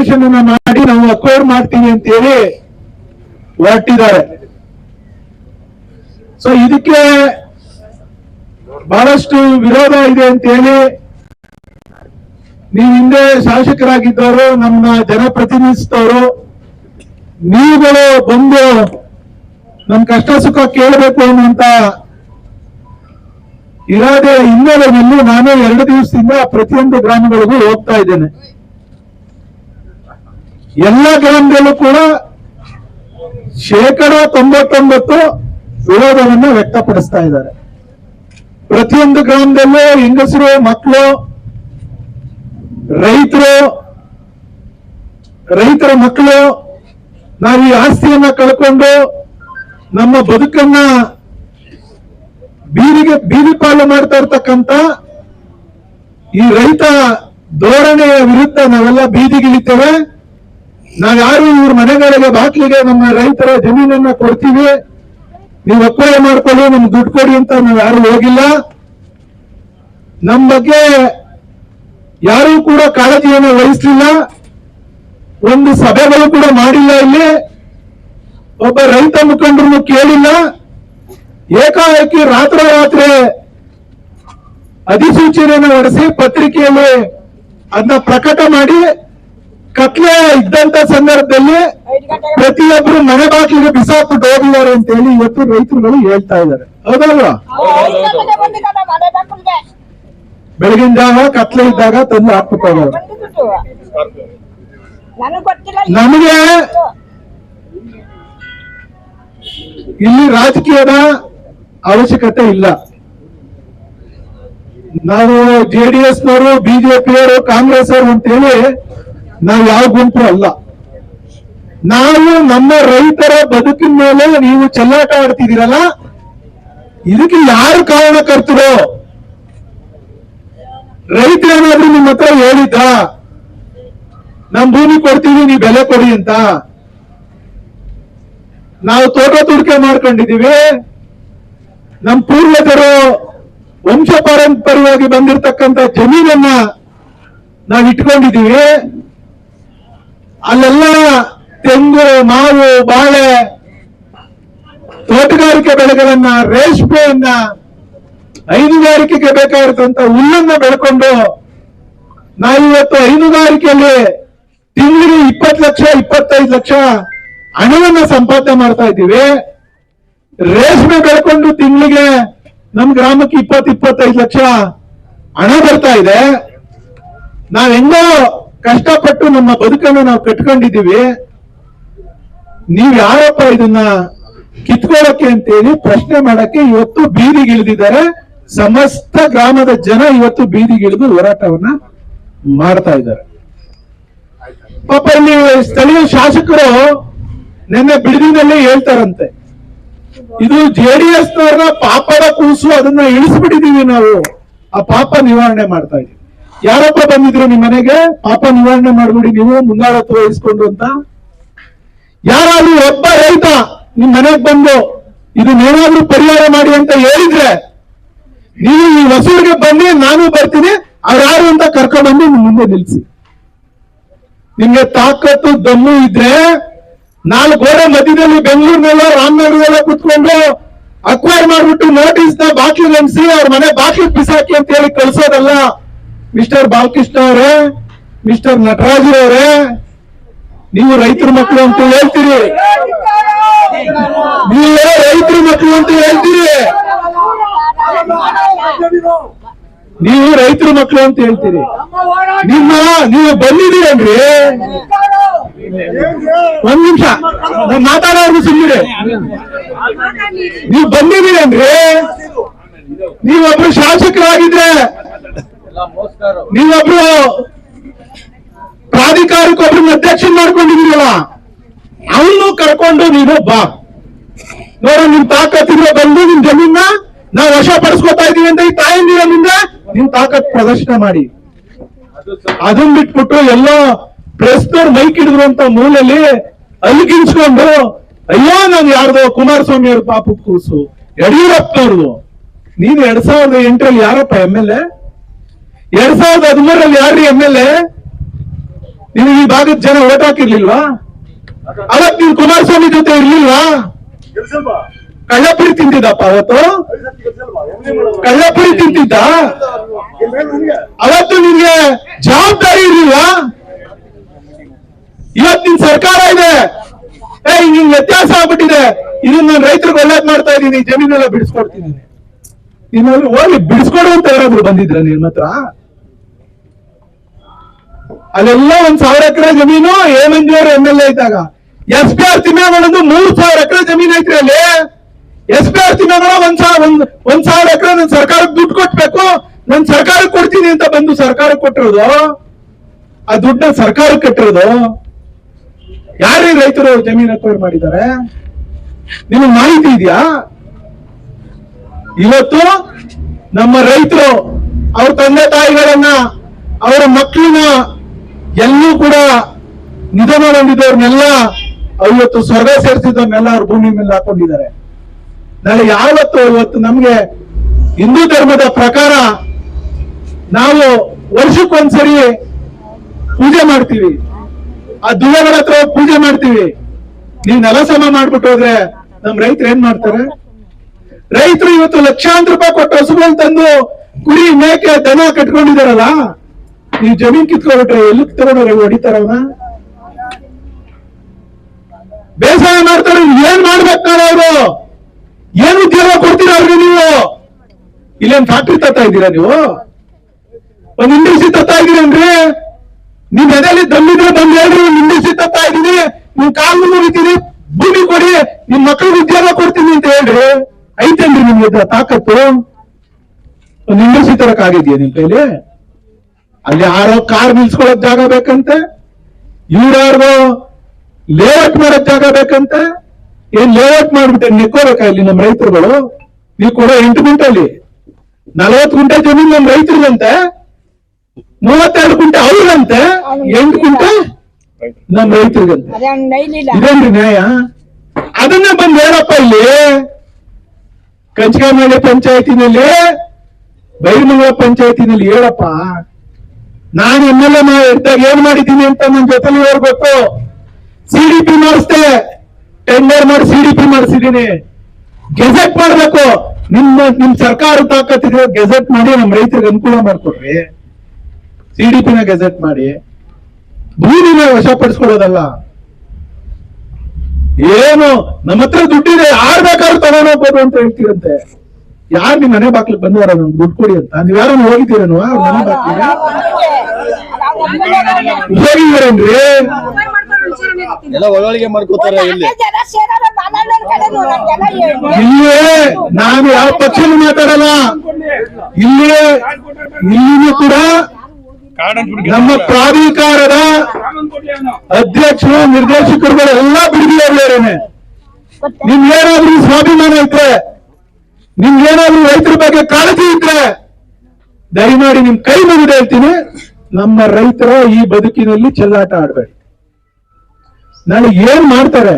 Application ಅನ್ನ ಮಾಡಿ ನಾವು ಅಕ್ವೈರ್ ಮಾಡ್ತೀವಿ ಅಂತ ಹೇಳಿ ಹೊರಟಿದ್ದಾರೆ. ಸೊ ಇದಕ್ಕೆ ಬಹಳಷ್ಟು ವಿರೋಧ ಇದೆ ಅಂತ ಹೇಳಿ ನೀವು ಹಿಂದೆ ಶಾಸಕರಾಗಿದ್ದವರು ನಮ್ಮ ಜನಪ್ರತಿನಿಧಿಸಿದವರು, ನೀವುಗಳು ಬಂದು ನಮ್ ಕಷ್ಟ ಸುಖ ಕೇಳಬೇಕು ಅನ್ನುವಂತ ಇರಾದೆ ಹಿನ್ನೆಲೆಯಲ್ಲಿ ನಾನು ಎರಡು ದಿವಸದಿಂದ ಪ್ರತಿಯೊಂದು ಗ್ರಾಮಗಳಿಗೂ ಹೋಗ್ತಾ ಇದ್ದೇನೆ. ಎಲ್ಲ ಗ್ರಾಮದಲ್ಲೂ ಕೂಡ ಶೇಕಡ ತೊಂಬತ್ತೊಂಬತ್ತು ವಿರೋಧವನ್ನ ವ್ಯಕ್ತಪಡಿಸ್ತಾ ಇದ್ದಾರೆ. ಪ್ರತಿಯೊಂದು ಗ್ರಾಮದಲ್ಲೂ ಹೆಂಗಸರು, ಮಕ್ಕಳು, ರೈತರು, ರೈತರ ಮಕ್ಕಳು, ನಾವು ಈ ಆಸ್ತಿಯನ್ನ ಕಳ್ಕೊಂಡು ನಮ್ಮ ಬದುಕನ್ನ ಬೀದಿಗೆ ಬೀದಿ ಪಾಲು ಮಾಡ್ತಾ ಇರ್ತಕ್ಕಂತ ಈ ರೈತ ಧೋರಣೆಯ ವಿರುದ್ಧ ನಾವೆಲ್ಲ ಬೀದಿಗಿಳಿತೇವೆ. ನಾವ್ಯಾರು ಇವ್ರ ಮನೆಗಳಿಗೆ ಬಾಕಲಿಗೆ ನಮ್ಮ ರೈತರ ಜಮೀನನ್ನ ಕೊಡ್ತೀವಿ, ನೀವು ಒತ್ತಾಯ ಮಾಡ್ಕೊಳ್ಳಿ, ನಮ್ಗೆ ದುಡ್ಡು ಕೊಡಿ ಅಂತ ನಾವು ಯಾರು ಹೋಗಿಲ್ಲ. ನಮ್ಮ ಬಗ್ಗೆ ಯಾರೂ ಕೂಡ ಕಾಳಜಿಯನ್ನು ವಹಿಸಲಿಲ್ಲ. ಒಂದು ಸಭೆಗಳು ಕೂಡ ಮಾಡಿಲ್ಲ ಇಲ್ಲಿ. ಒಬ್ಬ ರೈತ ಮುಖಂಡರನ್ನು ಕೇಳಿಲ್ಲ. ಏಕಾಏಕಿ ರಾತ್ರೋರಾತ್ರಿ ಅಧಿಸೂಚನೆಯನ್ನು ಹೊರಡಿಸಿ ಪತ್ರಿಕೆಯಲ್ಲಿ ಅದನ್ನ ಪ್ರಕಟ ಮಾಡಿ ಕತ್ಲೆ ಇದ್ದಂತ ಸಂದರ್ಭದಲ್ಲಿ ಪ್ರತಿಯೊಬ್ರು ಮನೆ ಬಾಗಿಲಿಗೆ ಬಿಸಾಕ್ಬಿಟ್ಟು ಹೋಗಿದ್ದಾರೆ ಅಂತ ಹೇಳಿ ಇವತ್ತು ರೈತರುಗಳು ಹೇಳ್ತಾ ಇದ್ದಾರೆ. ಹೌದಲ್ವಾ? ಬೆಳಗಿನ ಜಾವ ಕತ್ಲೆ ಇದ್ದಾಗ ತಂದು ಹಾಕ್ಬಿಟ್ಟು ನಮಗೆ ಇಲ್ಲಿ ರಾಜಕೀಯದ ಅವಶ್ಯಕತೆ ಇಲ್ಲ. ನಾವು ಜೆಡಿಎಸ್ ನವರು ಬಿಜೆಪಿಯವರು ಕಾಂಗ್ರೆಸ್ ಅವರು ಅಂತೇಳಿ ನಾವು ಯಾವ ಗುಂಪು ಅಲ್ಲ. ನಾವು ನಮ್ಮ ರೈತರ ಬದುಕಿನ ಮೇಲೆ ನೀವು ಚೆಲ್ಲಾಟ ಆಡ್ತಿದ್ದೀರಲ್ಲ? ಇದಕ್ಕೆ ಯಾರು ಕಾರಣಕರ್ತರು? ರೈತರೇನಾದ್ರೂ ನಿಮ್ಮ ಹತ್ರ ಹೇಳಿದ್ದ? ನಮ್ ಭೂಮಿ ಕೊಡ್ತೀವಿ, ನೀವು ಬೆಲೆ ಕೊಡಿ ಅಂತ. ನಾವು ತೋಟ ತುಡಿಕೆ ಮಾಡ್ಕೊಂಡಿದೀವಿ ನಮ್ ಪೂರ್ವಜರು ವಂಶ ಪಾರಂಪರ್ಯವಾಗಿ ಬಂದಿರತಕ್ಕಂತ ಜಮೀನನ್ನ ನಾವು ಇಟ್ಕೊಂಡಿದೀವಿ ಅಲ್ಲೆಲ್ಲ ತೆಂಗು, ಮಾವು, ಬಾಳೆ, ತೋಟಗಾರಿಕೆ ಬೆಳೆಗಳನ್ನ ರೇಷ್ಮೆಯನ್ನ ಹೈನುಗಾರಿಕೆಗೆ ಬೇಕಾಗಿರ್ತಂತ ಹುಲ್ಲನ್ನ ಬೆಳ್ಕೊಂಡು ನಾವಿವತ್ತು ಹೈನುಗಾರಿಕೆಯಲ್ಲಿ ತಿಂಗಳಿಗೆ ಇಪ್ಪತ್ತು ಲಕ್ಷ, ಇಪ್ಪತ್ತೈದು ಲಕ್ಷ ಹಣವನ್ನ ಸಂಪಾದನೆ ಮಾಡ್ತಾ ಇದ್ದೀವಿ. ರೇಷ್ಮೆ ಬೆಳ್ಕೊಂಡು ತಿಂಗಳಿಗೆ ನಮ್ ಗ್ರಾಮಕ್ಕೆ ಇಪ್ಪತ್ತು, ಇಪ್ಪತ್ತೈದು ಲಕ್ಷ ಹಣ ಬರ್ತಾ ಇದೆ. ನಾವೆಂಗೋ ಕಷ್ಟಪಟ್ಟು ನಮ್ಮ ಬದುಕನ್ನು ನಾವು ಕಟ್ಕೊಂಡಿದ್ದೀವಿ. ನೀವ್ ಯಾರಪ್ಪ ಇದನ್ನ ಕಿತ್ಕೊಳ್ಳಕ್ಕೆ ಅಂತೇಳಿ ಪ್ರಶ್ನೆ ಮಾಡಕ್ಕೆ ಇವತ್ತು ಬೀದಿಗಿಳಿದಿದ್ದಾರೆ ಸಮಸ್ತ ಗ್ರಾಮದ ಜನ ಇವತ್ತು ಬೀದಿಗಿಳಿದು ಹೋರಾಟವನ್ನ ಮಾಡ್ತಾ ಇದ್ದಾರೆ. ಪಾಪ ಇಲ್ಲಿ ಸ್ಥಳೀಯ ಶಾಸಕರು ನಿನ್ನೆ ಬಿಡದಿನಲ್ಲಿ ಹೇಳ್ತಾರಂತೆ. ಇದು ಜೆಡಿಎಸ್ ನವರ ಪಾಪದ ಕೂಸು, ಅದನ್ನ ಇಳಿಸ್ಬಿಟ್ಟಿದೀವಿ ನಾವು. ಆ ಪಾಪ ನಿವಾರಣೆ ಮಾಡ್ತಾ ಇದೀವಿ ಯಾರಪ್ಪ ಬಂದಿದ್ರು ನಿಮ್ ಮನೆಗೆ? ಪಾಪ ನಿವಾರಣೆ ಮಾಡ್ಬಿಡಿ ನೀವು ಮುಂದಾಳತ್ವ ವಹಿಸ್ಕೊಂಡು ಅಂತ. ಯಾರಾದ್ರೂ ಒಬ್ಬ ರೈತ ನಿಮ್ ಮನೆಗ್ ಬಂದು ಇದು ಇದನ್ನೇನಾದ್ರೂ ಪರಿಹಾರ ಮಾಡಿ ಅಂತ ಹೇಳಿದ್ರೆ, ನೀವು ಈ ಹೊಸೂರಿಗೆ ಬನ್ನಿ, ನಾನು ಬರ್ತೀನಿ ಅವ್ರಾರು ಅಂತ ಕರ್ಕೊಂಡ್ಬಂದು ನಿಮ್ ಮುಂದೆ ನಿಲ್ಸಿ. ನಿಮ್ಗೆ ತಾಕತ್ತು, ದಮ್ಮು ಇದ್ರೆ ನಾಲ್ಕು ಗೋಡೆ ಮಧ್ಯದಲ್ಲಿ ಬೆಂಗಳೂರಿನಲ್ಲ ರಾಮನಗರದಲ್ಲ ಕುತ್ಕೊಂಡು ಅಕ್ವೈರ್ ಮಾಡ್ಬಿಟ್ಟು ನೋಟಿಸ್ನ ಬಾಕ್ಲಿಗೆ ಅನ್ಸಿ ಅವ್ರ ಮನೆ ಬಾಕಿ ಬಿಸಾಕಿ ಅಂತ ಹೇಳಿ ಕಳ್ಸೋದಲ್ಲ. ಮಿಸ್ಟರ್ ಬಾಲಕೃಷ್ಣ ಅವರೇ ಮಿಸ್ಟರ್ ನಟರಾಜ್ ಅವರೇ, ನೀವು ರೈತರ ಮಕ್ಕಳು ಅಂತ ಹೇಳ್ತೀರಿ. ನೀವು ರೈತರ ಮಕ್ಕಳು ಅಂತ ಹೇಳ್ತೀರಿ. ನೀವು ರೈತರ ಮಕ್ಕಳು ಅಂತ ಹೇಳ್ತೀರಿ. ನಿಮ್ಮ, ನೀವು ಬಂದಿದ್ದೀರನ್ರಿ ಒಂದ್ ನಿಮಿಷ, ನಾನು ಮಾತಾಡೋರ್ಗು ಸುಮ್ಮನೆ ನೀವು ಬಂದಿದ್ದೀರನ್ರಿ ನೀವೊಬ್ರು ಶಾಸಕರಾಗಿದ್ರೆ ನೀವೊಬ್ರು ಪ್ರಾಧಿಕಾರಕ್ಕೊಬ್ರನ್ನ ಅಧ್ಯಕ್ಷ ಮಾಡ್ಕೊಂಡಿದ್ದೀರಲ್ಲ ಅವನು ಕರ್ಕೊಂಡು ನೀನು ಬಾ. ನೋಡ ನಿಮ್ ತಾಕತ್ತಿದ್ರೆ ಬಂದು ನಿಮ್ ಜಮೀನ ನಾವು ವಶ ಪಡಿಸ್ಕೊತಾ ಇದೀವಿ ಅಂತ ಈ ತಾಯಿ ಮುಂದೆ ನಿಮ್ ತಾಕತ್ ಪ್ರದರ್ಶನ ಮಾಡಿ. ಅದನ್ ಬಿಟ್ಬಿಟ್ಟು ಎಲ್ಲೋ ಪ್ರೆಸ್ನವ್ರು ಮೈಕ್ ಹಿಡಿದ್ರು ಅಂತ ಮೂಲೆಯಲ್ಲಿ ಅಲ್ಲಿಗಿಂಚ್ಕೊಂಡು ಅಯ್ಯೋ ನಾನು ಯಾರ್ದೋ ಕುಮಾರಸ್ವಾಮಿ ಅವ್ರ ಪಾಪ ಕೂಸು. ಯಡಿಯೂರಪ್ಪನವ್ರದು. ನೀನ್ ಎರಡ್ ಸಾವಿರದ ಎಂಟರಲ್ಲಿ ಯಾರಪ್ಪ ಎಂ ಎಲ್ ಎ ಎರಡ್ ಸಾವಿರದ ಹದಿಮೂರರಲ್ಲಿ ಯಾರ್ರಿ ಎಂ ಎಲ್ ಎ ನೀವು ಈ ಭಾಗದ ಜನ ಓಟ್ ಹಾಕಿರ್ಲಿಲ್ವಾ? ಅವತ್ ನೀವು ಕುಮಾರಸ್ವಾಮಿ ಜೊತೆ ಇರ್ಲಿಲ್ವಾ? ಕಳ್ಳಪುರಿ ತಿಂತಿದ್ದಪ್ಪ ಅವತ್ತು? ಕಳ್ಳಪುರಿ ತಿಂತಿದ್ದ? ಅವತ್ತು ನಿಮ್ಗೆ ಜವಾಬ್ದಾರಿ ಇರ್ಲಿಲ್ವಾ? ನಿನ್ ಸರ್ಕಾರ ಇದೆ. ಏ ನಿಮ್ ವ್ಯತ್ಯಾಸ ಆಗ್ಬಿಟ್ಟಿದೆ. ಇದನ್ನ ನಾನು ರೈತರಿಗೆ ಒಳ್ಳೇದ್ ಮಾಡ್ತಾ ಇದ್ದೀನಿ, ಜಮೀನೆಲ್ಲ ಬಿಡಿಸ್ಕೊಡ್ತೀನಿ. ಇನ್ನೊಂದು ಹೋಗಿ ಬಿಡಿಸ್ಕೊಡು ಅಂತ ಯಾರಾದ್ರೂ ಬಂದಿದ್ರ ನಿಮ್ಮ ಹತ್ರ? ಅಲ್ಲೆಲ್ಲ ಒಂದ್ ಸಾವಿರ ಎಕರೆ ಜಮೀನು ಎ ಅವರು ಎಂ ಎಲ್ ಎ ಇದ್ದಾಗ. ಎಸ್ ಪಿ ಆರ್ ತಿಮ್ಮೇಗೌಡಂದು ಮೂರ್ ಸಾವಿರ ಎಕರೆ ಜಮೀನ್ ಐತ್ರಿ ಅಲ್ಲಿ. ಎಸ್ ಪಿ ಆರ್ ತಿಮ್ಮೇಗೌಡ ಒಂದ್ ಸಾವಿರ ಒಂದ್ ಒಂದ್ ಸಾವಿರ ಎಕರೆ ನನ್ ಸರ್ಕಾರಕ್ಕೆ ದುಡ್ಡು ಕೊಟ್ಬೇಕು. ನನ್ ಸರ್ಕಾರಕ್ಕೆ ಕೊಡ್ತೀನಿ ಅಂತ ಬಂದು ಸರ್ಕಾರಕ್ಕೆ ಕೊಟ್ಟಿರೋದು? ಆ ದುಡ್ಡನ್ನ ಸರ್ಕಾರಕ್ಕೆ ಕಟ್ಟಿರೋದು? ಯಾರೇ ರೈತರು ಜಮೀನ್ ಅಕ್ವೈರ್ ಮಾಡಿದ್ದಾರೆ? ನಿಮಗೆ ಮಾಹಿತಿ ಇದೆಯಾ? ಇವತ್ತು ನಮ್ಮ ರೈತರು ಅವ್ರ ತಂದೆ ತಾಯಿಗಳನ್ನ, ಅವರ ಮಕ್ಕಳನ್ನ ಎಲ್ಲೂ ಕೂಡ ನಿಧನ ಹೊಂದಿದವ್ರನ್ನೆಲ್ಲ ಇವತ್ತು ಸ್ವರ್ಗ ಸೇರಿಸಿದವ್ರನ್ನೆಲ್ಲ ಅವ್ರ ಭೂಮಿ ಮೇಲೆ ಹಾಕೊಂಡಿದ್ದಾರೆ. ನಾಳೆ ಯಾವತ್ತು ಇವತ್ತು ನಮ್ಗೆ ಹಿಂದೂ ಧರ್ಮದ ಪ್ರಕಾರ ನಾವು ವರ್ಷಕ್ಕೊಂದ್ಸರಿ ಪೂಜೆ ಮಾಡ್ತೀವಿ. ಆ ದುಳಗಳ ಹತ್ರ ಪೂಜೆ ಮಾಡ್ತೀವಿ. ನೀವು ನೆಲ ಸಮ ಮಾಡ್ಬಿಟ್ಟು ಹೋದ್ರೆ ನಮ್ ರೈತರು ಏನ್ ಮಾಡ್ತಾರೆ? ರೈತರು ಇವತ್ತು ಲಕ್ಷಾಂತರ ರೂಪಾಯಿ ಕೊಟ್ಟು ಹಸುಗಳು ತಂದು ಕುರಿ ಮೇಕೆ ದನ ಕಟ್ಕೊಂಡಿದಾರಲ್ಲ ನೀವು ಜಮೀನ್ ಕಿತ್ಕೊಂಡ್ಬಿಟ್ರೆ ಎಲ್ಲಿ ತಗೊಂಡ್ರೆ ಹೊಡಿತಾರ ಬೇಸಾಯ ಮಾಡ್ತಾರೆ ಏನ್ ಮಾಡ್ಬೇಕು ನಾವು ಅವರು? ಏನ್ ಉದ್ಯೋಗ ಕೊಡ್ತೀರಾ ಅವ್ರಿಗೆ ನೀವು? ಇಲ್ಲೇನ್ ಫ್ಯಾಕ್ಟ್ರಿ ತತ್ತಾ ಇದ್ದೀರಾ ನೀವು? ಒಂದ್ ಇಂಡಸ್ಟ್ರಿ ತತ್ತಾ ಇದ್ದೀರಂದ್ರೆ ನಿಮ್ ಎದೆಯಲ್ಲಿ ದಮ್ಮಿದ್ರೆ ಬಂದ್ ಹೇಳ್ರಿ, ಒಂದ್ ಇಂಡಸ್ಟ್ರಿ ತತ್ತಾ ಇದ್ದೀನಿ, ನಿಮ್ ಕಾಲು ಮುರಿತೀನಿ ಭೂಮಿ ಕೊಡಿ, ನಿಮ್ ಮಕ್ಳಿಗೆ ಉದ್ಯೋಗ ಕೊಡ್ತೀನಿ ಅಂತ ಹೇಳ್ರಿ. ಐತೇನ್ರಿ ನಿಮ್ಗೆ ತಾಕತ್ತು? ಒಂದ್ ಇಂಡಸ್ಟ್ರಿ ತರಕ್ ಆಗಿದ್ಯಾ ನಿಮ್ ಕೈಲಿ? ಅಲ್ಲಿ ಯಾರೋ ಕಾರ್ ನಿಲ್ಸ್ಕೊಳ್ಳೋಕ್ ಜಾಗ ಬೇಕಂತೆ? ಇವ್ರಾರ್ಗೋ ಲೇಔಟ್ ಮಾಡೋಕ್ ಜಾಗ ಬೇಕಂತೆ? ಏನ್ ಲೇಔಟ್ ಮಾಡ್ಬಿಟ್ಟೆ ನಿಕ್ಕೋಬೇಕಾ ಇಲ್ಲಿ ನಮ್ಮ ರೈತರುಗಳು? ನೀವು ಕೊಡೋ ಎಂಟು ಗುಂಟಲ್ಲಿ ನಲವತ್ತು ಗುಂಟೆ ಜಮೀನು ನಮ್ಮ ರೈತರಿಗಂತೆ. ಮೂವತ್ತೆರಡು ಗುಂಟೆ ಅವ್ರಿಗಂತೆ. ಎಂಟು ಗುಂಟೆ ನಮ್ಮ ರೈತರಿಗಂತೆ. ಇದೇನ್ರಿ ನ್ಯಾಯ? ಅದನ್ನ ಬಂದ್ ಹೇಳಪ್ಪ ಇಲ್ಲಿ. ಕಂಚಗಾಮಲೆ ಪಂಚಾಯತಿನಲ್ಲಿ ಬೈರ್ಮಂಗಳ ಪಂಚಾಯತಿನಲ್ಲಿ ಹೇಳಪ್ಪ. ನಾನು ಎಂ ಎಲ್ ಎ ಇದ್ದಾಗ ಏನ್ ಮಾಡಿದ್ದೀನಿ ಅಂತ ನನ್ನ ಜೊತೆಲಿ ಹೇಳ್ಬೇಕು ಗೊತ್ತು? ಸಿಡಿಪಿ ಮಾಡಿಸ್ದೆ. ಟೆಂಡರ್ ಮಾಡಿ ಸಿ ಡಿ ಪಿ ಮಾಡಿಸಿದೀನಿ ಗೆಜೆಟ್ ಮಾಡ್ಬೇಕು. ನಿಮ್ಮ ನಿಮ್ ಸರ್ಕಾರ ತಾಕತ್ತಿದ್ರೆ ಗೆಜೆಟ್ ಮಾಡಿ ನಮ್ಮ ರೈತರಿಗೆ ಅನುಕೂಲ ಮಾಡ್ಕೊಡ್ರಿ. ಸಿಡಿಪಿನ ಗೆಜೆಟ್ ಮಾಡಿ. ಭೂಮಿನ ವಶಪಡಿಸ್ಕೊಳ್ಳೋದಲ್ಲ. ಏನು? ನಮ್ಮ ಹತ್ರ ದುಡ್ಡಿದೆ. ಯಾರು ಬೇಕಾದ್ರೂ ತಗೊಂಡೋಗ್ಬೋದು ಅಂತ ಹೇಳ್ತೀರಂತೆ. ಯಾರ್ ನಿಮ್ ಮನೆ ಬಾಕ್ಲಿಗೆ ಬಂದವರ? ನಮ್ಗೆ ದುಡ್ಡು ಕೊಡಿ ಅಂತ. ನೀವ್ ಯಾರನ್ನ ಹೋಗಿದ್ದೀರೇನು? ಅವ್ರ ಮನೆ ಬಾಕ್ಲಿಗೆ ಹೋಗಿದ್ದೀರೇನ್ರಿ ಎಲ್ಲ ಒಳಗೆ ಮಾಡ್ಕೋತಾರೆ ಇಲ್ಲಿ. ಜನ ಸೇರಲ್ಲ ಬಾನಳ್ಳಿ ಕಡೆನು ನಂಗೆಲ್ಲ ಇಲ್ಲೇ ನಾನು ಯಾವ ಪಕ್ಷನೂ ಮಾತಾಡಲ್ಲ. ಇಲ್ಲೇ ಇಲ್ಲಿನೂ ಕೂಡ ನಮ್ಮ ಪ್ರಾಧಿಕಾರದ ಅಧ್ಯಕ್ಷರು ನಿರ್ದೇಶಕರುಗಳು ಎಲ್ಲಾ ಬಿಡುಗಡೆ ನಿಮ್ಗೇನಾದ್ರೂ ಸ್ವಾಭಿಮಾನ ಇದ್ರೆ ನಿಮ್ಗೇನಾದ್ರೂ ರೈತರ ಬಗ್ಗೆ ಕಾಳಜಿ ಇದ್ರೆ ದಯಮಾಡಿ ನಿಮ್ ಕೈ ಮುಗಿದ ಹೇಳ್ತೀನಿ. ನಮ್ಮ ರೈತರ ಈ ಬದುಕಿನಲ್ಲಿ ಚೆಲ್ಲಾಟ ಆಡ್ಬೇಡಿ. ನಾಳೆ ಏನ್ ಮಾಡ್ತಾರೆ?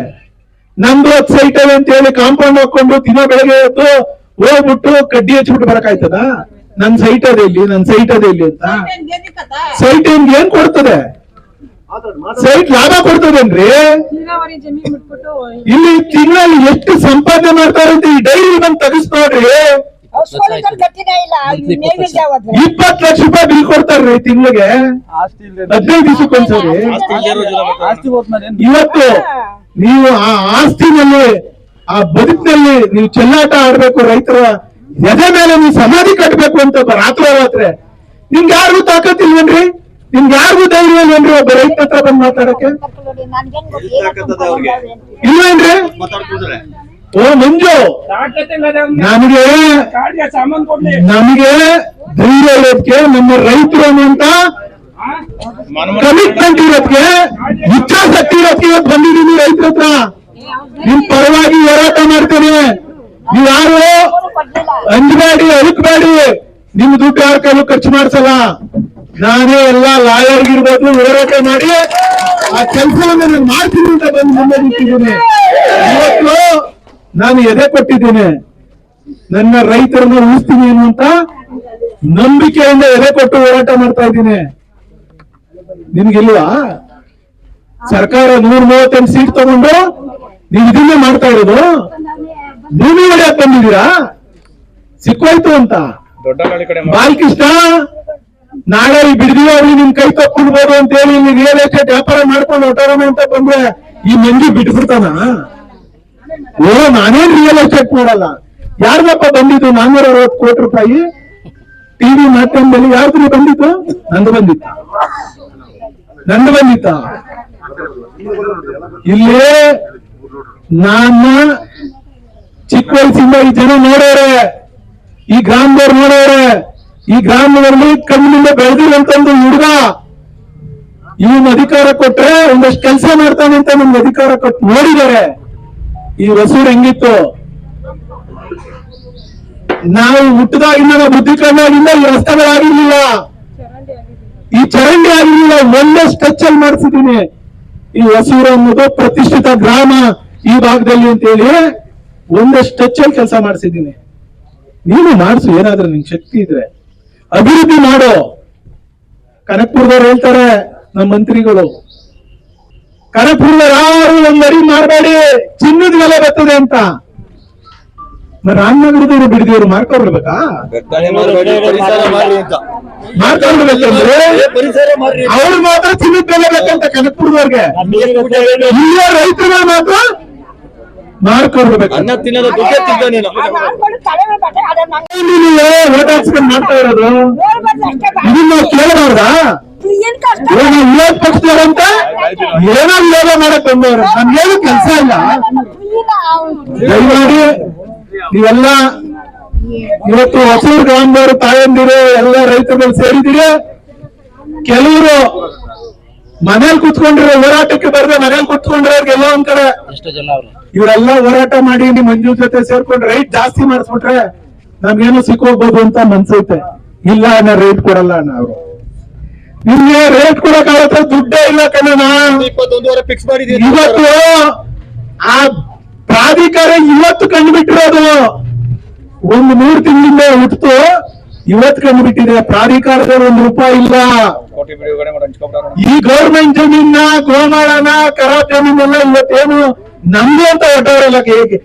ನಮ್ದು ಸೈಟ್ ಅವೆ ಅಂತ ಹೇಳಿ ಕಾಂಪೌಂಡ್ ಹಾಕೊಂಡು ದಿನ ಬೆಳಗ್ಗೆ ಎದ್ದು ಹೋಗ್ಬಿಟ್ಟು ಕಡ್ಡಿ ಹಚ್ಬಿಟ್ಟು ಬರಕಾಯ್ತದ ನನ್ ಸೈಟ್ ಅದೇ ಇಲ್ಲಿ ನನ್ ಸೈಟ್ ಅದೇ ಇಲ್ಲಿ ಅಂತ? ಸೈಟ್ ಏನ್ ಕೊಡ್ತದೆ? ಸೈಟ್ ಲಾಭ ಕೊಡ್ತದೇನ್ರಿ? ಇಲ್ಲಿ ತಿಂಗಳಲ್ಲಿ ಎಷ್ಟು ಸಂಪಾದನೆ ಮಾಡ್ತಾರೆ ಅಂತ ಈ ಡೈರಿ ಬಂದು ತೆಗಿಸ್ ಇಪ್ಪತ್ತು ಲಕ್ಷ ರೂಪಾಯಿ ಬಿಲ್ ಕೊಡ್ತಾರ್ರಿ ತಿಂಗಳಿಗೆ. ಹದಿನೈದು ಹೋದ್ಮೇಲೆ ಏನ್? ಇವತ್ತು ನೀವು ಆ ಆಸ್ತಿನಲ್ಲಿ ಆ ಬದುಕಿನಲ್ಲಿ ನೀವು ಚೆಲ್ಲಾಟ ಆಡ್ಬೇಕು ರೈತರ ಎದೆ ಮೇಲೆ ನೀವು ಸಮಾಧಿ ಕಟ್ಟಬೇಕು ಅಂತ ಒಬ್ಬ ರಾತ್ರಿ ರಾತ್ರಿ. ನಿಮ್ಗೆ ಯಾರಿಗೂ ತಾಕತ್ತಿಲ್ವೇನ್ರಿ? ನಿಮ್ಗೆ ಯಾರಿಗೂ ಧೈರ್ಯ ಇಲ್ವೇನ್ರಿ ಒಬ್ಬ ರೈತ ಹತ್ರ ಬಂದು ಮಾತಾಡಕ್ಕೆ? ಇಲ್ವೇನ್ರಿ? ಓ ಮಂಜು! ನಮಗೆ ನಮಗೆ ಧೈರ್ಯ ಇರೋದಕ್ಕೆ ನಮ್ಮ ರೈತರು ಅನ್ನುವಂತ ಕಮಿಟ್ಮೆಂಟ್ ಇರೋದಕ್ಕೆ ಇಚ್ಛಾಶಕ್ತಿ ಇರೋದಕ್ಕೆ ಇವತ್ತು ಬಂದಿದ್ದೀನಿ ರೈತರ ಹತ್ರ. ನಿಮ್ ಪರವಾಗಿ ಹೋರಾಟ ಮಾಡ್ತೇನೆ. ನೀವ್ಯಾರು ಯಾರು? ಅಂಜಬೇಡಿ ಅಳುಕ್ಬೇಡಿ. ನಿಮ್ ದುಡ್ಡು ಯಾರ ಕೈಲೂ ಖರ್ಚು ಮಾಡ್ಸಲ್ಲ. ನಾನೇ ಎಲ್ಲ ಲಾಯರ್ ಇರ್ಬೋದು ಹೋರಾಟ ಮಾಡಿ ಆ ಕೆಲಸವನ್ನು ನಾನು ಮಾಡ್ತೀನಿ ಅಂತ ಬಂದು ಮುಂದೆ ನಿಂತಿದ್ದೀನಿ. ಇವತ್ತು ನಾನು ಎದೆ ಕೊಟ್ಟಿದ್ದೇನೆ. ನನ್ನ ರೈತರನ್ನು ಉಳಿಸ್ತೀನಿ ಅನ್ನುವಂತ ನಂಬಿಕೆಯಿಂದ ಎದೆ ಕೊಟ್ಟು ಹೋರಾಟ ಮಾಡ್ತಾ ಇದ್ದೀನಿ. ನಿಮ್ಗಿಲ್ವಾ? ಸರ್ಕಾರ ನೂರ ಮೂವತ್ತೆಂಟು ಸೀಟ್ ತಗೊಂಡು ನೀವು ಇದನ್ನೇ ಮಾಡ್ತಾ ಇರೋದು? ನೀವು ಹೊಡೆಯಕ್ ಬಂದಿದ್ದೀರಾ ಸಿಕ್ಕೋಯ್ತು ಅಂತ. ಬಾಲಕೃಷ್ಣ ನಾಳೆ ಈ ಅವ್ರಿಗೆ ನಿಮ್ ಕೈ ತಕ್ಕೊಂಡ್ಬೋದು ಅಂತ ಹೇಳಿ ನೀವು ರಿಯಲ್ ಎಸ್ಟೇಟ್ ವ್ಯಾಪಾರ ಮಾಡ್ಕೊಂಡು ಹೊಟ್ಟೋರಣ ಅಂತ ಬಂದ್ರೆ ಈ ಮಂದಿ ಬಿಟ್ಬಿಡ್ತಾನ? ಓ ನಾನೇನ್ ರಿಯಲ್ ಎಸ್ಟೇಟ್ ಮಾಡಲ್ಲ. ಯಾರ್ದಪ್ಪ ಬಂದಿದ್ದು ನಾನ್ನೂರ ಅರವತ್ತು ಕೋಟಿ ರೂಪಾಯಿ? ಟಿವಿ ಮಾಧ್ಯಮದಲ್ಲಿ ಯಾರ್ದು ಬಂದಿತ್ತು ನಂದು ಬಂದಿತ್ತ? ನಂದು ಬಂದಿತ್ತ? ಇಲ್ಲೇ ನನ್ನ ಚಿಕ್ಕ ವಯಸ್ಸಿಂದ ಈ ಜನ ನೋಡೋರೆ, ಈ ಗ್ರಾಮದವ್ರು ನೋಡೋರೆ, ಈ ಗ್ರಾಮದಲ್ಲಿ ಕಣ್ಣಿನಿಂದ ಬೆಳೆದಿರುವಂತಂದು ಹುಡುಗ, ಇವನ್ ಅಧಿಕಾರ ಕೊಟ್ರೆ ಒಂದಷ್ಟು ಕೆಲಸ ಮಾಡ್ತಾನೆ ಅಂತ ನಮ್ಗೆ ಅಧಿಕಾರ ಕೊಟ್ಟು ನೋಡಿದ್ದಾರೆ. ಈ ರಸೂರ್ ಹೆಂಗಿತ್ತು? ನಾವು ಹುಟ್ಟದಾಗಿಂದ ಬುದ್ಧಿ ಕಂಡಾಗಿಂದ ಈ ರಸ್ತೆಗಳಾಗಿರ್ಲಿಲ್ಲ. ಈ ಚರಂಡಿ ಆಗಿರ್ಲಿಲ್ಲ ಒಳ್ಳೆ ಸ್ಟ್ರೆಚ್ ಅಲ್ಲಿ ಮಾಡಿಸಿದ್ದೀನಿ. ಈ ಹೊಸೂರು ಅನ್ನೋದು ಪ್ರತಿಷ್ಠಿತ ಗ್ರಾಮ ಈ ಭಾಗದಲ್ಲಿ ಅಂತ ಹೇಳಿ ಒಂದೇ ಸ್ಟ್ರೆಚ್ ಅಲ್ಲಿ ಕೆಲಸ ಮಾಡಿಸಿದ್ದೀನಿ. ನೀನು ಮಾಡಿಸು, ಏನಾದ್ರೂ ನಿನ್ ಶಕ್ತಿ ಇದ್ರೆ. ಅಭಿವೃದ್ಧಿ ಮಾಡು. ಕನಕ್ಪುರದವ್ರು ಹೇಳ್ತಾರೆ, ನಮ್ಮ ಮಂತ್ರಿಗಳು ಯಾರು ಒಂದ್ ಮರಿ ಮಾಡಬೇಡಿ ಚಿನ್ನದ ಬೆಲೆ ಬರ್ತದೆ ಅಂತ. ರಾಮನಗರದವರು ಬಿಡಿದವರು ಅಂತ. ಮಾಡ್ಕೊಡ್ಬೇಕಂದ್ರೆ ಅವ್ರು ಮಾತ್ರ ಚಿನ್ನದ ಬೆಲೆ ಬೇಕಂತ ಕನಕಪುರದವ್ರಿಗೆ. ಇಲ್ಲೇ ರೈತರುಗಳು ಮಾತ್ರ ಮಾಡ್ಕೊಡ್ಬೇಕು ಓಟ್ ಹಾಕ್ಸ್ಕೊಂಡ್ ಮಾಡ್ತಾ ಇರೋದು? ಇದನ್ನ ಕೇಳಬಾರ್ದಾ? ವಿರೋಧ ಪಕ್ಷದವರಂತ? ಏನೋ ವಿರೋಧ ಮಾಡಕ್ ಬಂದವ್ರು ನಮ್ಗೇನು ಕೆಲಸ ಇಲ್ಲ. ದಯಮಾಡಿ ನೀವೆಲ್ಲ ಇವತ್ತು ಹೊಸೂರು ಗ್ರಾಮದವರು ತಾಯಂದಿರು ಎಲ್ಲ ರೈತರುಗಳು ಸೇರಿದಿರಿ ಕೆಲವರು ಮನೇಲಿ ಕುತ್ಕೊಂಡಿರೋ ಹೋರಾಟಕ್ಕೆ ಬರ್ದೆ ಮನೇಲಿ ಕುತ್ಕೊಂಡಿರೋರ್ಗೆ ಎಲ್ಲೋ ಒಂದ್ ಕಡೆ ಇವರೆಲ್ಲ ಹೋರಾಟ ಮಾಡಿ ನಿಮ್ ಮಂಜು ಜೊತೆ ಸೇರ್ಕೊಂಡ್ರೆ ರೈಟ್ ಜಾಸ್ತಿ ಮಾಡಿಸ್ಬಿಟ್ರೆ ನಮ್ಗೇನು ಸಿಕ್ಕೋಗ್ಬೋದು ಅಂತ ಮನ್ಸೈತೆ. ಇಲ್ಲ ಅನ್ನೋ ರೇಟ್ ಕೊಡಲ್ಲ ಅಣ್ಣ ಅವರು. ನಿಮ್ಗೆ ರೇಟ್ ಕೊಡಕ್ಕಾಗತ್ತೆ ದುಡ್ಡೇ ಇಲ್ಲ ಕಣ ಇಪ್ಪತ್ತೊಂದುವರೆ ಫಿಕ್ಸ್ ಮಾಡಿದೀನಿ ಇವತ್ತು ಆ ಪ್ರಾಧಿಕಾರ ಇವತ್ತು ಕಂಡುಬಿಟ್ಟಿರೋದು. ಒಂದು ಮೂರು ತಿಂಗಳಿಂದ ಹುಟ್ಟಿತು ಇವತ್ತು ಕಂಡುಬಿಟ್ಟಿದೆ. ಪ್ರಾಧಿಕಾರದ ಒಂದು ರೂಪಾಯಿ ಇಲ್ಲ. ಈ ಗೌರ್ಮೆಂಟ್ ಜಮೀನ ಗೋಮಾಳನ ಖರಾಬ್ ಜಮೀನೆಲ್ಲ ಇವತ್ತೇನು ನಮ್ದು ಅಂತ ಹೊಟ್ಟವರಲ್ಲ ಹೇಗೆ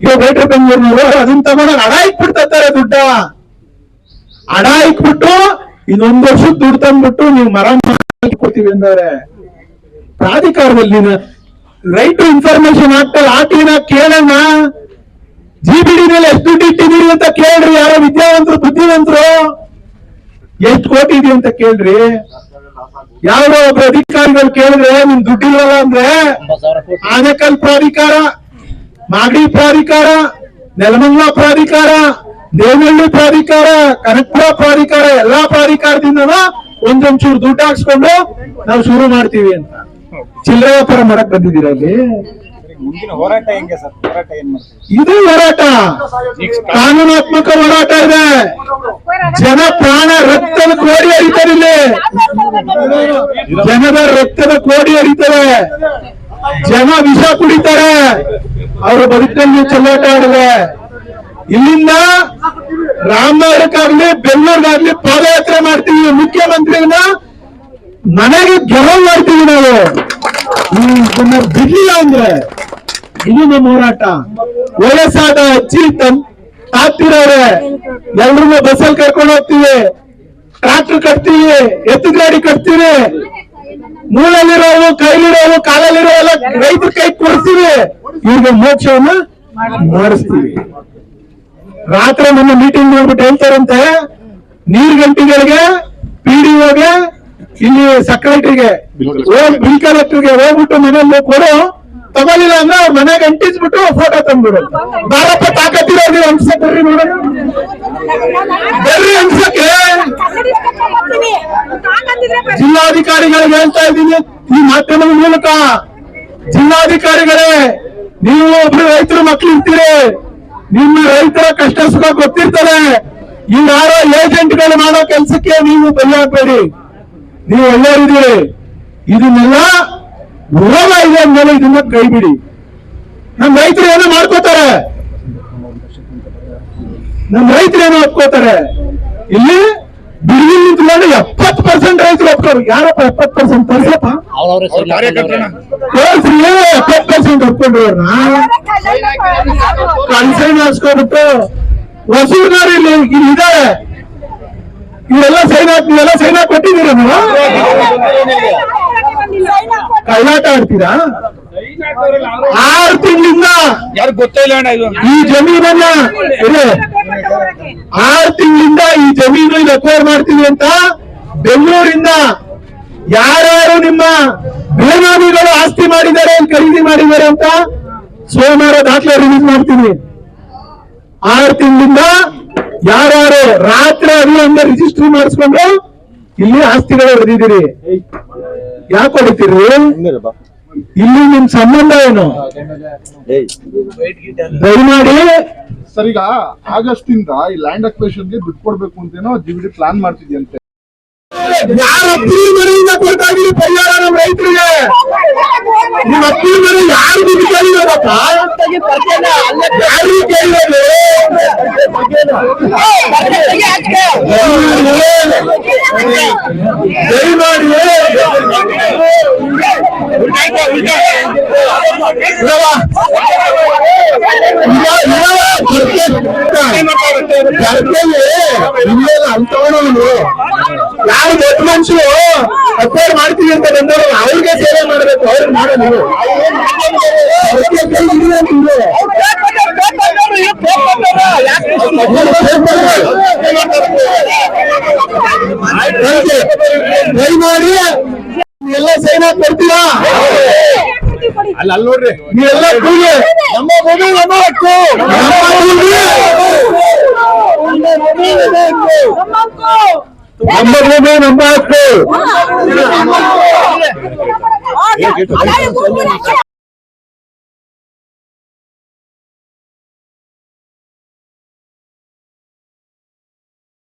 ಇವಾಗ ಗ್ರೇಟರ್ ಬೆಂಗಳೂರಿನವರು ಅದನ್ನ ತಗೊಂಡು ಅಡ ಇಕ್ಬಿಡ್ತಾರೆ ದುಡ್ಡ. ಅಡ ಇಕ್ಬಿಟ್ಟು ಇನ್ನೊಂದು ವರ್ಷ ದುಡ್ಡು ತಂದ್ಬಿಟ್ಟು ನೀವು ಮರ ಕೊಡ್ತೀವಿ ಅಂದವ್ರೆ. ಪ್ರಾಧಿಕಾರದಲ್ಲಿ ರೈಟ್ ಇನ್ಫಾರ್ಮೇಶನ್ ಆಗ್ತಲ್ಲ ಆಟಿನ ಕೇಳೋಣ. ಜಿ ಬಿ ಮೇಲೆ ಎಷ್ಟು ದುಡ್ಡು ಇಟ್ಟಿದ್ದೀರಿ ಅಂತ ಕೇಳ್ರಿ, ಯಾರೋ ವಿದ್ಯಾವಂತರು, ಬುದ್ಧಿವಂತರು. ಎಷ್ಟು ಕೋಟಿ ಇದೆ ಅಂತ ಕೇಳ್ರಿ. ಯಾರೋ ಒಬ್ಬ ಅಧಿಕಾರಿಗಳು ಕೇಳಿದ್ರೆ, ನಿಮ್ ದುಡ್ಡಿಲ್ಲ ಅಂದ್ರೆ ಆನೆಕಲ್ ಪ್ರಾಧಿಕಾರ, ಮಾಗಡಿ ಪ್ರಾಧಿಕಾರ, ನೆಲಮಂಗ್ಲ ಪ್ರಾಧಿಕಾರ ದೇವನಹಳ್ಳಿ ಪ್ರಾಧಿಕಾರ ಕನಕಪುರ ಪ್ರಾಧಿಕಾರ ಎಲ್ಲಾ ಪ್ರಾಧಿಕಾರದಿಂದ ಒಂದೊಂಚೂರು ದುಡ್ಡು ಹಾಕ್ಸ್ಕೊಂಡು ನಾವು ಶುರು ಮಾಡ್ತೀವಿ ಅಂತ. ಚಿಲ್ಲರೆ ವ್ಯಾಪಾರ ಮಾಡಕ್ ಬಂದಿದ್ದೀರಾ ಅಲ್ಲಿ ಮುಂದಿನ ಹೋರಾಟ ಹೆಂಗೆ ಸರ್? ಹೋರಾಟ ಏನ್ ಮಾಡ್ತೀವಿ ಇದು ಹೋರಾಟ. ಕಾನೂನಾತ್ಮಕ ಹೋರಾಟ ಇದೆ. ಜನ ಪ್ರಾಣ ರಕ್ತದ ಕೋಡಿ ಹರಿತಾರೆ ಇಲ್ಲಿ. ಜನದ ರಕ್ತದ ಕೋಡಿ ಹರಿತಾರೆ. ಜನ ವಿಷ ಕುಡಿತಾರೆ. ಅವರ ಬದುಕಲ್ಲಿ ಚೆಲ್ಲಾಟ ಆಡಿದೆ. ಇಲ್ಲಿಂದ ರಾಮನಗರಕ್ಕಾಗ್ಲಿ, ಬೆಂಗಳೂರಿಗಾಗ್ಲಿ ಪಾದಯಾತ್ರೆ ಮಾಡ್ತೀವಿ. ಮುಖ್ಯಮಂತ್ರಿನ ಮನೆಗೆ ಗೆಲುವು ಮಾಡ್ತೀವಿ ನಾವು. ಬಿಡ್ಲಿಲ್ಲ ಅಂದ್ರೆ ಇದು ನಮ್ಮ ಹೋರಾಟ. ವಯಸ್ಸಾದ ಅಜ್ಜಿ ತಮ್ ತಾತಿರವ್ರೆ ಎಲ್ರನ್ನೂ ಬಸ್ಸಲ್ಲಿ ಕರ್ಕೊಂಡು ಹೋಗ್ತೀವಿ. ಟ್ರಾಕ್ಟರ್ ಕಟ್ತೀವಿ ಎತ್ತು ಗಾಡಿ ಕಟ್ತೀವಿ. ಮೂಲಲ್ಲಿರೋವು ಕೈಲಿರೋವು ಕಾಲಲ್ಲಿರೋ ಎಲ್ಲ ರೈತರ ಕೈ ಕೊಡ್ತೀವಿ. ಇವ್ರಿಗೆ ಮೋಕ್ಷವನ್ನ ಮಾಡಿಸ್ತೀವಿ. ರಾತ್ರಿ ನಮ್ಮ ಮೀಟಿಂಗ್ ಮಾಡ್ಬಿಟ್ಟು ಹೇಳ್ತಾರಂತೆ, ನೀರ್ ಗಂಟಿಗಳಿಗೆ ಪಿ ಡಿ ಓಗೆ ಇಲ್ಲಿ ಸೆಕ್ರೆಟರಿಗೆ ಬಿಲ್ ಕಲೆಕ್ಟರ್ಗೆ ಹೋಗ್ಬಿಟ್ಟು ಮನೇಲಿ ಕೊಡು, ತಗೊಳ್ಳಿಲ್ಲ ಅಂದ್ರೆ ಅವ್ರ ಮನೆಗೆ ಅಂಟಿಸ್ಬಿಟ್ಟು ಫೋಟೋ ತಂದ್ಬಿಡು. ಬಾರಪ್ಪ ತಾಕತ್ತಿರೋ ನೀವು ಅನ್ಸಕ್ ಬರ್ರಿ ಬರ್ರಿ ಅನ್ಸಕ್ಕೆ ಜಿಲ್ಲಾಧಿಕಾರಿಗಳಿಗೆ ಹೇಳ್ತಾ ಇದ್ದೀನಿ, ಈ ಮಾಧ್ಯಮದ ಮೂಲಕ. ಜಿಲ್ಲಾಧಿಕಾರಿಗಳೇ, ನೀವು ಒಬ್ರು ರೈತರು ಮಕ್ಳು ಇರ್ತೀರಿ. ನಿಮ್ಮ ರೈತರ ಕಷ್ಟ ಸುಖ ಗೊತ್ತಿರ್ತಾರೆ ಇವ್ ಯಾರೋ ಏಜೆಂಟ್ಗಳು ಮಾಡೋ ಕೆಲಸಕ್ಕೆ ನೀವು ಬಲಿಯಾಗಬೇಡಿ. ನೀವು ಒಳ್ಳೆಯವರಿದ್ದೀರಿ. ಇದನ್ನೆಲ್ಲ ಉರವ ಇದೆ ಅಂದ್ಮೇಲೆ ಇದನ್ನ ಕೈ ಬಿಡಿ ನಮ್ ರೈತರು ಏನೋ ಮಾಡ್ಕೋತಾರೆ. ನಮ್ ರೈತರು ಏನೋ ಒಪ್ಕೋತಾರೆ. ಇಲ್ಲಿ ಬಿಡುಗಡೆ ನಿಂತ್ಕೊಂಡು ಎಪ್ಪತ್ತು ಪರ್ಸೆಂಟ್ ರೈತರು ಒಪ್ಕೋರು. ಯಾರಪ್ಪ ಎಪ್ಪತ್ತು ಪರ್ಸೆಂಟ್ ತೋರ್ಸಪ್ಪ ಎಪ್ಪತ್ತು ಪರ್ಸೆಂಟ್ ಒಪ್ಕೊಂಡ್ರು ಅವ್ರನ್ನ ಕನ್ಸೈನ್ ಹಾಸ್ಕೊಬಿಟ್ಟು ಹೊಸೂರ್ನವ್ರು ಇಲ್ಲಿ ಇದಾರೆ ಇವೆಲ್ಲ ಸೈನ್ ಹಾಕಿ ಇವೆಲ್ಲ ಸೈನ್ ಹಾಕಿ ಕೊಟ್ಟಿದ್ದೀರಾ ನೀವು? ಕಳ್ಳಾಟ ಆಡ್ತೀರಾ? ಆರು ತಿಂಗಳಿಂದ ಯಾರು ಗೊತ್ತಿಲ್ಲ ಈ ಜಮೀನನ್ನ ಆರು ತಿಂಗಳಿಂದ ಈ ಜಮೀನು ಇಲ್ಲಿ ಅಕ್ವೈರ್ ಮಾಡ್ತೀವಿ ಅಂತ ಬೆಂಗಳೂರಿಂದ ಯಾರ್ಯಾರು ನಿಮ್ಮ ಬೇನಾಮಿಗಳು ಆಸ್ತಿ ಮಾಡಿದ್ದಾರೆ ಖರೀದಿ ಮಾಡಿದ್ದಾರೆ ಅಂತ ಸೋಮವಾರ ದಾಖಲೆ ರಿಲೀಸ್ ಮಾಡ್ತೀವಿ ಆರು ತಿಂಗಳಿಂದ ಯಾರ್ಯಾರು ರಾತ್ರಿ ಹಗಲು ರಿಜಿಸ್ಟ್ರಿ ಮಾಡಿಸ್ಕೊಂಡು ಇಲ್ಲಿ ಆಸ್ತಿಗಳು ಹೊಡೆದಿದ್ದೀರಿ ಯಾಕೆ ಹೊಡಿತೀರಿ? ಇಲ್ಲಿ ನಿಮ್ ಸಂಬಂಧ ಏನು? ದಯಮಾಡಿ. ಸರಿಗ ಆಗಸ್ಟ್ ಇಂದ ಈ ಲ್ಯಾಂಡ್ ಅಕ್ವೇಷನ್ಗೆ ದುಡ್ಡು ಕೊಡ್ಬೇಕು ಅಂತೇನೋ ಜಿವಿಡಿ ಪ್ಲಾನ್ ಮಾಡ್ತಿದ್ಯಂತೆ. ಯಾರ ಅಪ್ಪೀಲ್ ಮನೆಯಿಂದ ಕೊಡ್ತಾ ಇದೀರಿ ಪರಿಹಾರ ನಮ್ಮ ರೈತರಿಗೆ? ನಿಮ್ಮ ಅಪ್ಪೀಲ್ ಮನೆ ಯಾರು ದುಡ್ಡು ಕೇಳಿರೋದಪ್ಪ ಯಾರು ಕೇಳಿರೋದು ದಯಮಾಡಿ ಇಲ್ಲವ? ಇಲ್ಲ- ಅಂತವನು ಯಾರು ದೊಡ್ಡ ಮನುಷ್ಯರು ಅಪೇರ್ ಮಾಡ್ತೀವಿ ಅಂತ ಬಂದವರು ಅವ್ರಿಗೆ ಸೇವೆ ಮಾಡ್ಬೇಕು ಅವ್ರಿಗೆ ಮಾಡೋ ನೀವು ಎಲ್ಲ ಸೈನ್ ಕೊಡ್ತೀರಾ? ಅಲ್ಲಿ ಅಲ್ಲಿ ನೋಡ್ರಿ ನೀವೆಲ್ಲ ಕೂಡಿ ನಮ್ಮ ಭೂಮಿ ನಮ್ಮ ಹಕ್ಕು ನಮ್ಮ ಭೂಮಿ ನಮ್ಮ ಹಕ್ಕು